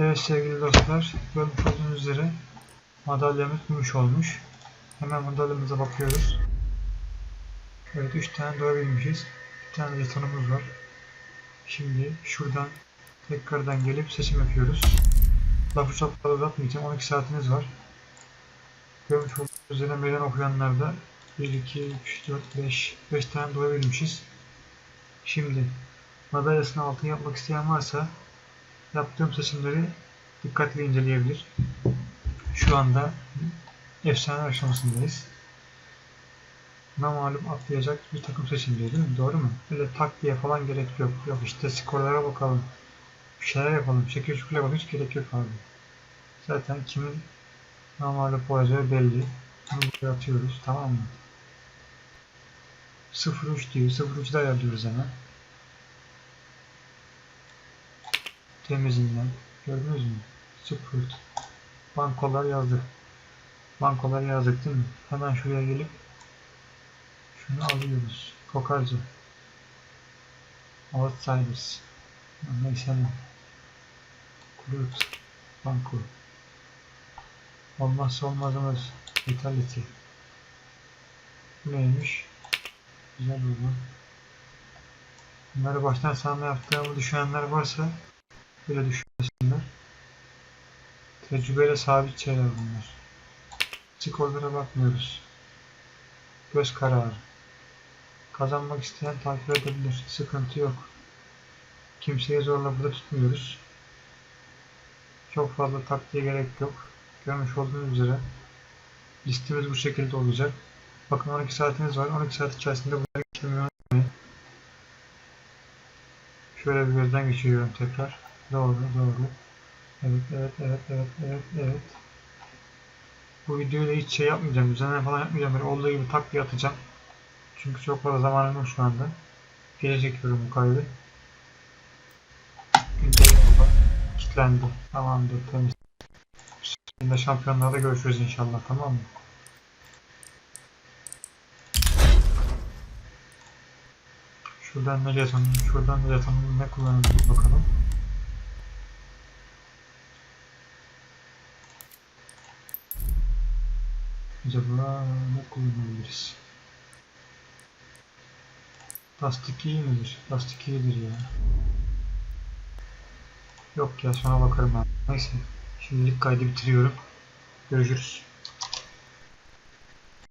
Evet sevgili dostlar, görmüş olduğunuz üzere madalyamız gümüş olmuş. Hemen madalyamıza bakıyoruz. Evet 3 tane doğrabilmişiz. Bir tane jetonumuz var. Şimdi şuradan tekrardan gelip seçim yapıyoruz. Lafı çok fazla uzatmayacağım. 12 saatiniz var. Görmüş olduğunuz üzere meydan okuyanlarda 1, 2, 3, 4, 5 5 tane doğrabilmişiz. Şimdi madalyasını altın yapmak isteyen varsa yaptığım seçimleri dikkatli inceleyebilir. Şu anda efsane aşamasındayız. Buna malum atlayacak bir takım seçimleri değil mi? Doğru mu? Öyle tak diye falan gerek yok. Yok işte skorlara bakalım. Bir şeyler yapalım. Şekil şukul yapalım. Hiç gerek yok abi. Zaten kimin namalip olacağı belli. Bunu buraya atıyoruz. Tamam mı? 0-3 diyor. 0-3'de ayarlıyoruz hemen. Temizinden. Gördünüz mü? Sıfır. Bankolar yazdık. Bankolar yazdık değil mi? Hemen şuraya gelip şunu alıyoruz. Kokarca. Outsiders. Neyse ne. Kurut. Banko. Olmazsa olmazımız. Vitality. Bu neymiş? Güzel bu. Bunları baştan sağma yaptığımı düşünenler varsa böyle düşünmesinler. Tecrübeyle sabit şeyler bunlar. Skorlara bakmıyoruz. Göz kararı. Kazanmak isteyen takip edebilir. Sıkıntı yok. Kimseye zorla burada tutmuyoruz. Çok fazla taktiğe gerek yok. Görmüş olduğunuz üzere listemiz bu şekilde olacak. Bakın 12 saatiniz var. 12 saat içerisinde bunları unutmayın. Şöyle bir gözden geçiriyorum tekrar. Doğru, doğru. Evet, evet, evet, evet, evet, evet. Bu videoyu da hiç şey yapmayacağım. Düzenleme falan yapmayacağım. Böyle olduğu gibi tak diye atacağım. Çünkü çok fazla zamanım yok şu anda. Geri çekiyorum bu kaydı. Kilitlendi. Tamamdır, temiz. Şimdi şampiyonlarda görüşürüz inşallah, tamam mı? Şuradan ne jetonun, şuradan ne jetonun ne kullanılır bakalım. Acaba ne kullanabiliriz? Lastik iyi midir? Lastik iyidir ya. Yok ya sonra bakarım ben. Neyse. Şimdilik kaydı bitiriyorum. Görüşürüz.